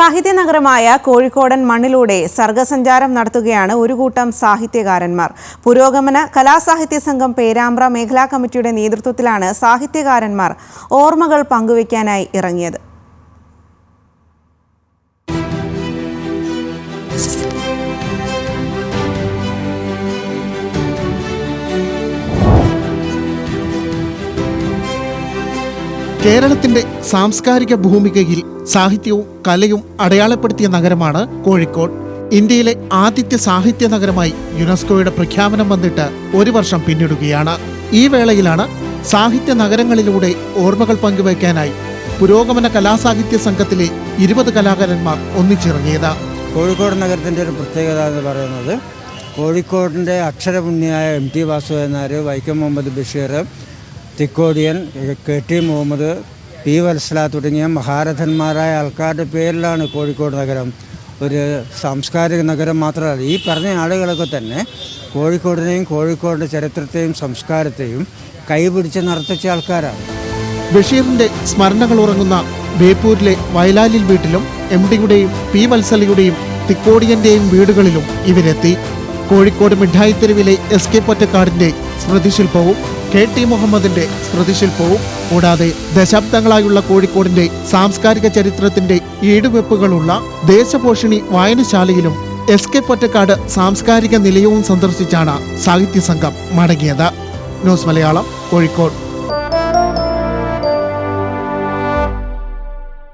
സാഹിത്യനഗരമായ കോഴിക്കോടൻ മണ്ണിലൂടെ സർഗസഞ്ചാരം നടത്തുകയാണ് ഒരു കൂട്ടം സാഹിത്യകാരന്മാർ. പുരോഗമന കലാസാഹിത്യ സംഘം പേരാമ്പ്ര മേഖലാ കമ്മിറ്റിയുടെ നേതൃത്വത്തിലാണ് സാഹിത്യകാരന്മാർ ഓർമ്മകൾ പങ്കുവയ്ക്കാനായി ഇറങ്ങിയത്. കേരളത്തിന്റെ സാംസ്കാരിക ഭൂമികയിൽ സാഹിത്യവും കലയും അടയാളപ്പെടുത്തിയ നഗരമാണ് കോഴിക്കോട്. ഇന്ത്യയിലെ ആദ്യത്തെ സാഹിത്യ നഗരമായി യുനെസ്കോയുടെ പ്രഖ്യാപനം വന്നിട്ട് ഒരു വർഷം പിന്നിടുകയാണ്. ഈ വേളയിലാണ് സാഹിത്യ നഗരങ്ങളിലൂടെ ഓർമ്മകൾ പങ്കുവയ്ക്കാനായി പുരോഗമന കലാസാഹിത്യ സംഘത്തിലെ ഇരുപത് കലാകാരന്മാർ ഒന്നിച്ചിറങ്ങിയത്. കോഴിക്കോട് നഗരത്തിന്റെ ഒരു പ്രത്യേകത എന്ന് പറയുന്നത് കോഴിക്കോടിന്റെ അക്ഷരപുണ്യായ M T Vasudevan Nair Vaikom Muhammad Basheer Thikkodiyan K T Muhammad P Valsala തുടങ്ങിയ മഹാരഥന്മാരായ ആൾക്കാരുടെ പേരിലാണ് കോഴിക്കോട് നഗരം. ഒരു സാംസ്കാരിക നഗരം മാത്രമല്ല ഈ പറഞ്ഞ ആളുകളൊക്കെ തന്നെ കോഴിക്കോടിനെയും കോഴിക്കോടിന്റെ ചരിത്രത്തെയും സംസ്കാരത്തെയും കൈപിടിച്ച് നടത്തിച്ച ആൾക്കാരാണ്. ബഷീറിന്റെ സ്മരണകൾ ഉറങ്ങുന്ന ബേപ്പൂരിലെ വയലാലിൽ വീട്ടിലും എം ഡിയുടെയും പി വത്സലയുടെയും തിക്കോടിയന്റെയും വീടുകളിലും ഇവരെത്തി. കോഴിക്കോട് മിഠായി തെരുവിലെ എസ് കെ പൊറ്റക്കാടിന്റെ സ്മൃതിശില്പവും കെ ടി മുഹമ്മദിന്റെ സ്മൃതിശില്പവും കൂടാതെ ദശാബ്ദങ്ങളായുള്ള കോഴിക്കോടിന്റെ സാംസ്കാരിക ചരിത്രത്തിന്റെ ഈടുവെപ്പുകളുള്ള ദേശപോഷിണി വായനശാലയിലും എസ് കെ പൊറ്റക്കാട് സാംസ്കാരിക നിലയവും സന്ദർശിച്ചാണ് സാഹിത്യ സംഘം മടങ്ങിയത്. ന്യൂസ് മലയാളം കോഴിക്കോട്.